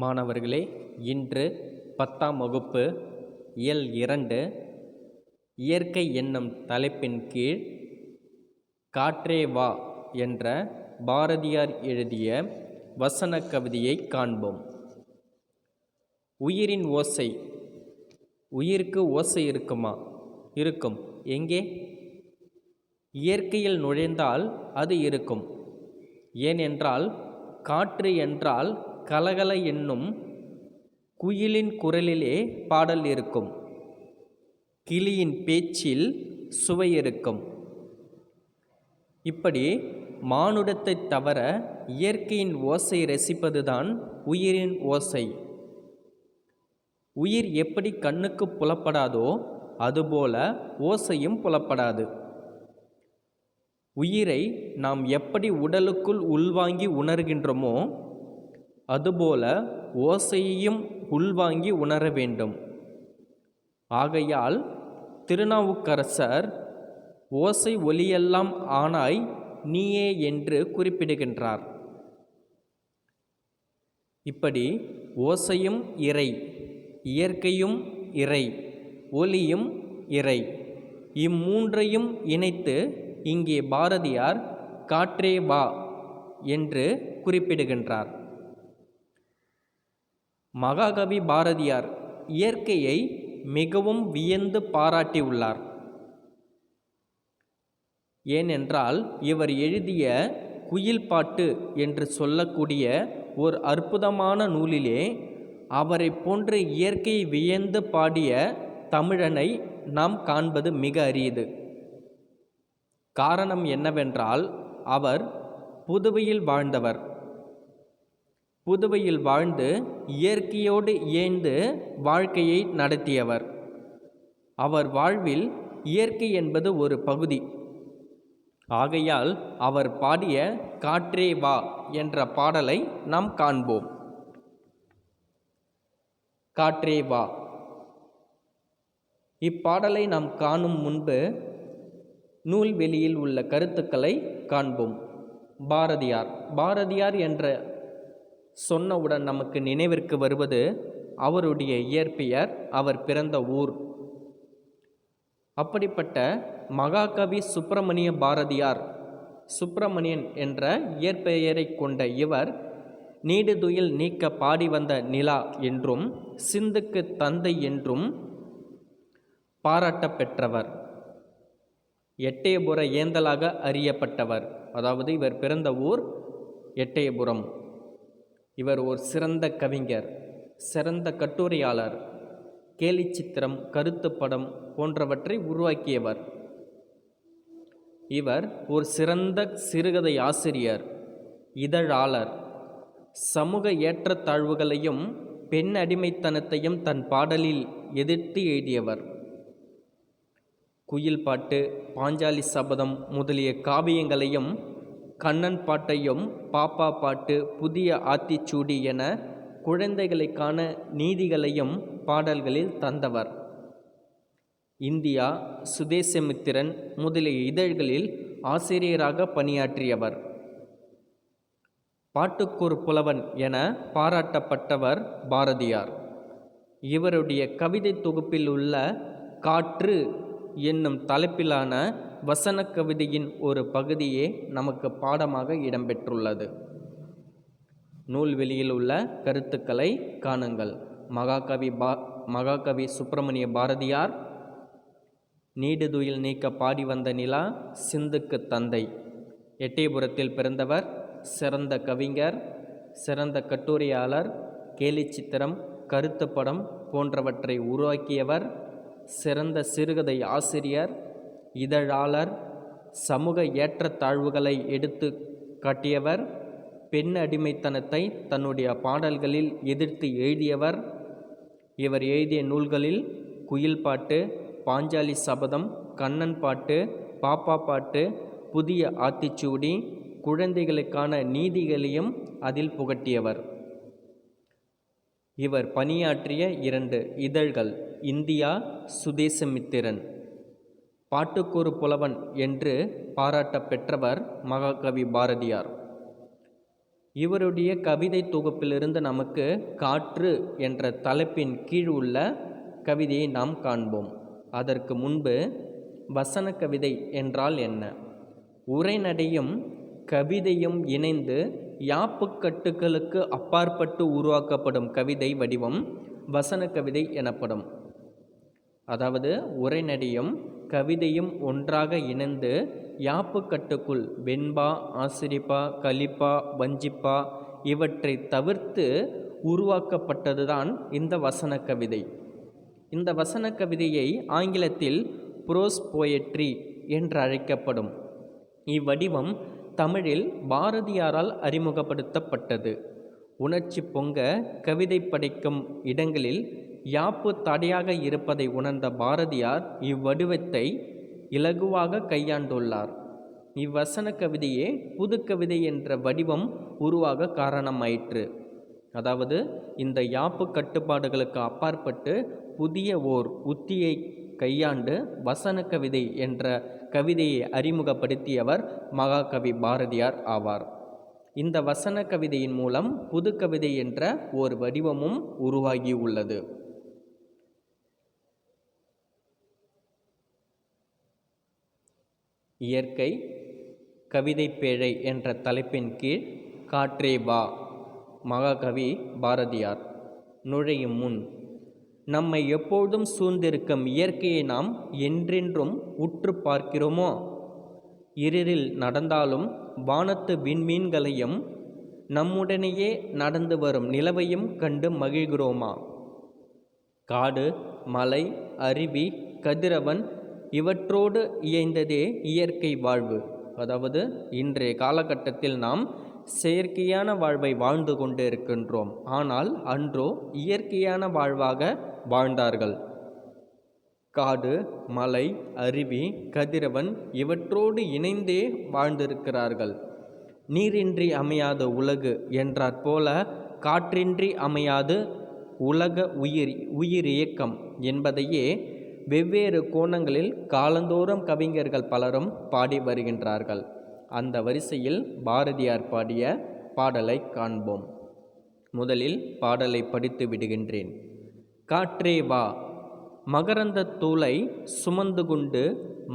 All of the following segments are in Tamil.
மாணவர்களே இன்று பத்தாம் வகுப்பு இயல் இரண்டு இயற்கை என்னும் தலைப்பின் கீழ் காற்றே வா என்ற பாரதியார் எழுதிய வசனக் கவிதையை காண்போம். உயிரின் ஓசை. உயிருக்கு ஓசை இருக்குமா? இருக்கும். எங்கே? இயற்கையில் நுழைந்தால் அது இருக்கும். ஏனென்றால் காற்று என்றால் கலகல என்னும் குயிலின் குரலிலே பாடல் இருக்கும். கிளியின் பேச்சில் சுவை இருக்கும். இப்படி மானுடத்தை தவிர இயற்கையின் ஓசை ரசிப்பதுதான் உயிரின் ஓசை. உயிர் எப்படி கண்ணுக்கு புலப்படாதோ அதுபோல ஓசையும் புலப்படாது. உயிரை நாம் எப்படி உடலுக்குள் உள்வாங்கி உணர்கின்றோமோ அதுபோல ஓசையையும் உள்வாங்கி உணர வேண்டும். ஆகையால் திருநாவுக்கரசர் ஓசை ஒலியெல்லாம் ஆனாய் நீயே என்று குறிப்பிடுகின்றார். இப்படி ஓசையும் இறை இயற்கையும் இறை ஒலியும் இறை இம்மூன்றையும் இணைத்து இங்கே பாரதியார் காற்றே வா என்று குறிப்பிடுகின்றார். மகாகவி பாரதியார் இயற்கையை மிகவும் வியந்து பாராட்டியுள்ளார். ஏனென்றால் இவர் எழுதிய குயில் பாட்டு என்று சொல்லக்கூடிய ஒரு அற்புதமான நூலிலே அவரை போன்று இயற்கையை வியந்து பாடிய தமிழனை நாம் காண்பது மிக அரியது காரணம் என்னவென்றால் அவர் புதுவையில் வாழ்ந்தவர். புதுவையில் வாழ்ந்து இயற்கையோடு இயைந்து வாழ்க்கையை நடத்தியவர். அவர் வாழ்வில் இயற்கை என்பது ஒரு பகுதி. ஆகையால் அவர் பாடிய காற்றே வா என்ற பாடலை நாம் காண்போம். காற்றே வா இப்பாடலை நாம் காணும் முன்பு நூல்வெளியில் உள்ள கருத்துக்களை காண்போம். பாரதியார் பாரதியார் என்ற சொன்னவுடன் நமக்கு நினைவிற்கு வருவது அவருடைய இயற்பெயர் அவர் பிறந்த ஊர். அப்படிப்பட்ட மகாகவி சுப்பிரமணிய பாரதியார் சுப்பிரமணியன் என்ற இயற்பெயரை கொண்ட இவர் நீடுதுயில் நீக்க பாடி வந்த நிலா என்றும் சிந்துக்கு தந்தை என்றும் பாராட்ட பெற்றவர். எட்டயபுர ஏந்தலாக அறியப்பட்டவர். அதாவது இவர் பிறந்த ஊர் எட்டயபுரம். இவர் ஒரு சிறந்த கவிஞர் சிறந்த கட்டுரையாளர் கேலிச்சித்திரம் கருத்துப்படம் போன்றவற்றை உருவாக்கியவர். இவர் ஒரு சிறந்த சிறுகதை ஆசிரியர் இதழாளர். சமூக ஏற்றத்தாழ்வுகளையும் பெண் அடிமைத்தனத்தையும் தன் பாடலில் எதிர்த்து எழுதியவர். குயில் பாட்டு பாஞ்சாலி சபதம் முதலிய காவியங்களையும் கண்ணன் பாட்டையும் பாப்பா பாட்டு புதிய ஆத்திச்சூடி என குழந்தைகளுக்கான நீதிகளையும் பாடல்களில் தந்தவர். இந்தியா சுதேசமித்திரன் முதலிய இதழ்களில் ஆசிரியராக பணியாற்றியவர். பாட்டுக்கூர் புலவன் என பாராட்டப்பட்டவர் பாரதியார். இவருடைய கவிதை தொகுப்பில் உள்ள காற்று என்னும் தலைப்பிலான வசன கவிதையின் ஒரு பகுதியே நமக்கு பாடமாக இடம்பெற்றுள்ளது. நூல்வெளியில் உள்ள கருத்துக்களை காணுங்கள். மகாகவி பா மகாகவி சுப்பிரமணிய பாரதியார் நீடுதுயில் நீக்க பாடி வந்த நிலா சிந்துக்கு தந்தை. எட்டயபுரத்தில் பிறந்தவர் சிறந்த கவிஞர் சிறந்த கட்டுரையாளர் கேலிச்சித்திரம் கருத்துப்படம் போன்றவற்றை உருவாக்கியவர் சிறந்த சிறுகதை ஆசிரியர் இதழாளர் சமூக ஏற்றத்தாழ்வுகளை எடுத்து காட்டியவர் பெண் அடிமைத்தனத்தை தன்னுடைய பாடல்களில் எதிர்த்து எழுதியவர். இவர் எழுதிய நூல்களில் குயில் பாட்டு பாஞ்சாலி சபதம் கண்ணன் பாட்டு பாப்பா பாட்டு புதிய ஆத்திச்சூடி குழந்தைகளுக்கான நீதிகளையும் அதில் புகட்டியவர். இவர் பணியாற்றிய இரண்டு இதழ்கள் இந்தியா சுதேசமித்திரன் பாட்டுக்கொரு புலவன் என்று பாராட்ட பெற்றவர் மகாகவி பாரதியார். இவருடைய கவிதை தொகுப்பிலிருந்து நமக்கு காற்று என்ற தலைப்பின் கீழ் உள்ள கவிதையை நாம் காண்போம். அதற்கு முன்பு வசன கவிதை என்றால் என்ன? உரைநடையும் கவிதையும் இணைந்து யாப்புக்கட்டுகளுக்கு அப்பாற்பட்டு உருவாக்கப்படும் கவிதை வடிவம் வசன கவிதை எனப்படும். அதாவது உரைநடையும் கவிதையும் ஒன்றாக இணைந்து யாப்புக்கட்டுக்குள் வெண்பா ஆசிரிப்பா கலிப்பா வஞ்சிப்பா இவற்றை தவிர்த்து உருவாக்கப்பட்டதுதான் இந்த வசன கவிதை. இந்த வசன கவிதையை ஆங்கிலத்தில் புரோஸ் போயட்ரி என்று அழைக்கப்படும். இவ்வடிவம் தமிழில் பாரதியாரால் அறிமுகப்படுத்தப்பட்டது. உணர்ச்சி பொங்க கவிதை படைக்கும் இடங்களில் யாப்பு தடையாக இருப்பதை உணர்ந்த பாரதியார் இவ்வடிவத்தை இலகுவாக கையாண்டுள்ளார். இவ்வசன கவிதையே புதுக்கவிதை என்ற வடிவம் உருவாக காரணமாயிற்று. அதாவது இந்த யாப்பு கட்டுப்பாடுகளுக்கு அப்பாற்பட்டு புதிய ஓர் உத்தியை கையாண்டு வசன கவிதை என்ற கவிதையை அறிமுகப்படுத்தியவர் மகாகவி பாரதியார் ஆவார். இந்த வசன கவிதையின் மூலம் புது கவிதை என்ற ஓர் வடிவமும் உருவாகி இயற்கை கவிதை பேழை என்ற தலைப்பின் கீழ் காற்றே வா மகாகவி பாரதியார். நுழையும் முன் நம்மை எப்பொழுதும் சூழ்ந்திருக்கும் இயற்கையை நாம் என்றென்றும் உற்று பார்க்கிறோமோ? இருளில் நடந்தாலும் வானத்து விண்மீன்களையும் நம்முடனேயே நடந்து வரும் நிலவையும் கண்டு மகிழ்கிறோமா? காடு மலை அருவி கதிரவன் இவற்றோடு இயைந்ததே இயற்கை வாழ்வு. அதாவது இன்றைய காலகட்டத்தில் நாம் செயற்கையான வாழ்வை வாழ்ந்து கொண்டு இருக்கின்றோம். ஆனால் அன்றோ இயற்கையான வாழ்வாக வாழ்ந்தார்கள். காடு மலை அருவி கதிரவன் இவற்றோடு இணைந்தே வாழ்ந்திருக்கிறார்கள். நீரின்றி அமையாத உலகு என்றாற் போல காற்றின்றி அமையாது உலக உயிர் உயிர் இயக்கம் என்பதையே வெவ்வேறு கோணங்களில் காலந்தோறும் கவிஞர்கள் பலரும் பாடி வருகின்றார்கள். அந்த வரிசையில் பாரதியார் பாடிய பாடலை காண்போம். முதலில் பாடலை படித்து விடுகின்றேன். காற்றே வா மகரந்த தூளை சுமந்து கொண்டு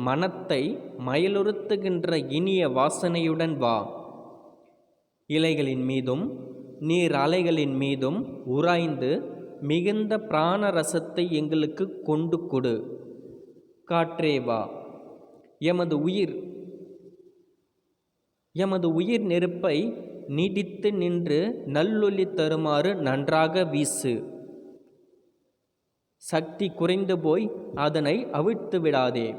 மனத்தை மயலுறுத்துகின்ற இனிய வாசனையுடன் வா. இலைகளின் மீதும் நீர் அலைகளின் மீதும் உராய்ந்து மிகுந்த பிராண ரசத்தை எங்களுக்கு கொண்டு கொடு. காற்றே வா. எமது உயிர் எமது உயிர் நெருப்பை நீடித்து நின்று நல்லொளி தருமாறு நன்றாக வீசு. சக்தி குறைந்து போய் அதனை அவிழ்த்து விடாதே.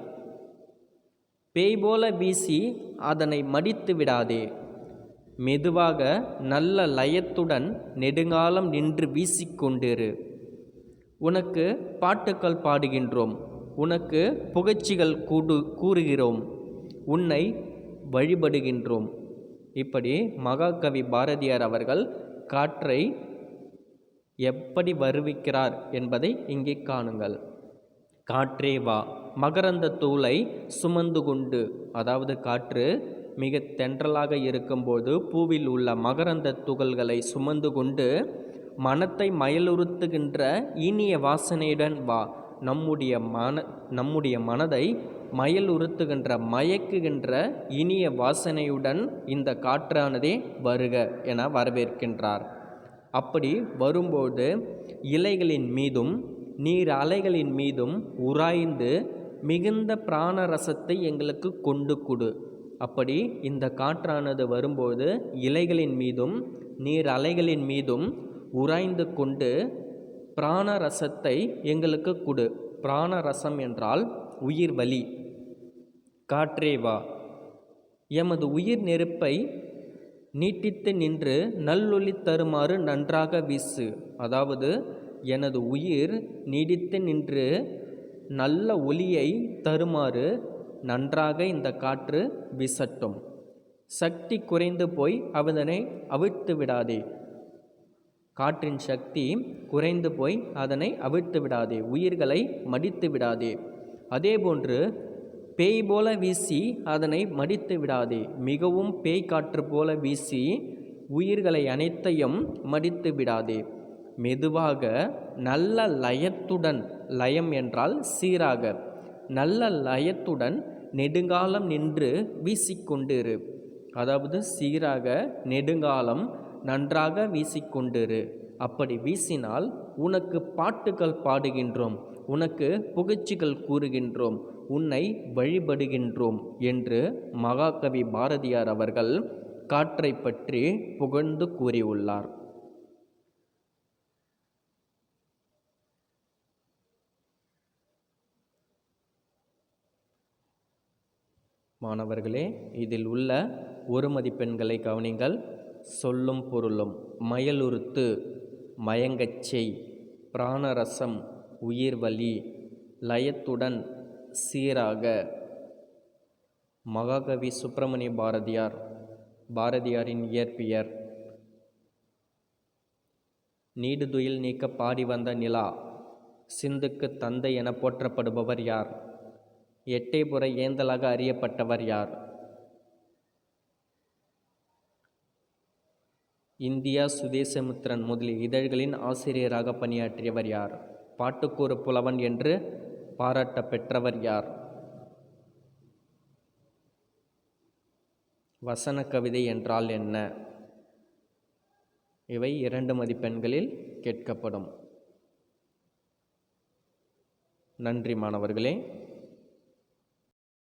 பேய் போல வீசி அதனை மடித்து விடாதே. மெதுவாக நல்ல லயத்துடன் நெடுங்காலம் நின்று வீசிக்கொண்டிரு. உனக்கு பாட்டுக்கள் பாடுகின்றோம். உனக்கு புகழ்ச்சிகள் கூடு கூறுகிறோம். உன்னை வழிபடுகின்றோம். இப்படி மகாகவி பாரதியார் அவர்கள் காற்றை எப்படி வருவிக்கிறார் என்பதை இங்கே காணுங்கள். காற்றே வா. மகரந்த தூளை சுமந்து கொண்டு அதாவது காற்று மிக தென்றலாக இருக்கும்போது பூவில் உள்ள மகரந்த துகள்களை சுமந்து கொண்டு மனத்தை மயலுறுத்துகின்ற இனிய வாசனையுடன் வா நம்முடைய மன நம்முடைய மனதை மயலுறுத்துகின்ற மயக்குகின்ற இனிய வாசனையுடன் இந்த காற்றானதே வருக என வரவேற்கின்றார். அப்படி வரும்போது இலைகளின் மீதும் நீர் அலைகளின் மீதும் உராய்ந்து மிகுந்த பிராண ரசத்தை எங்களுக்கு கொண்டு கொடு. அப்படி இந்த காற்றானது வரும்போது இலைகளின் மீதும் நீர் அலைகளின் மீதும் உராய்ந்து கொண்டு பிராண ரசத்தை எங்களுக்கு கொடு. பிராண ரசம் என்றால் உயிர் வலி. காற்றே வா. எமது உயிர் நெருப்பை நீட்டித்து நின்று நல்லொளி தருமாறு நன்றாக வீசு. அதாவது எனது உயிர் நீடித்து நின்று நல்ல ஒளியை தருமாறு நன்றாக இந்த காற்று வீசட்டும். சக்தி குறைந்து போய் அதனை அவிழ்த்து விடாதே. காற்றின் சக்தி குறைந்து போய் அதனை அவிழ்த்து விடாதே. உயிர்களை மடித்து விடாதே. அதேபோன்று பேய் போல வீசி அதனை மடித்து விடாதே. மிகவும் பேய் காற்று போல வீசி உயிர்களை அனைத்தையும் மடித்து விடாதே. மெதுவாக நல்ல லயத்துடன் லயம் என்றால் சீராக. நல்ல லயத்துடன் நெடுங்காலம் நின்று வீசிக்கொண்டிரு. அதாவது சீராக நெடுங்காலம் நன்றாக வீசிக்கொண்டிரு. அப்படி வீசினால் உனக்கு பாட்டுகள் பாடுகின்றோம் உனக்கு புகழ்ச்சிகள் கூறுகின்றோம் உன்னை வழிபடுகின்றோம் என்று மகாகவி பாரதியார் அவர்கள் காற்றை பற்றி புகழ்ந்து கூறியுள்ளார். மாணவர்களே இதில் உள்ள ஒரு மதிப்பெண்களை கவனிங்கள். சொல்லும் பொருளும் மயலுறுத்து மயங்கச் செய் பிராணரசம் உயிர்வலி லயத்துடன் சீராக. மகாகவி சுப்பிரமணிய பாரதியார் பாரதியாரின் இயற்பியர். நீடுதுயில் நீக்க பாடி வந்த நிலா சிந்துக்கு தந்தை என போற்றப்படுபவர் யார்? எட்டேபுர ஏந்தலாக அறியப்பட்டவர் யார்? இந்தியா சுதேசமித்ரன் முதலிய இதழ்களின் ஆசிரியராக பணியாற்றியவர் யார்? பாட்டுக்கூறு புலவன் என்று பாராட்ட பெற்றவர் யார்? வசன கவிதை என்றால் என்ன? இவை இரண்டு மதிப்பெண்களில் கேட்கப்படும். நன்றி மாணவர்களே.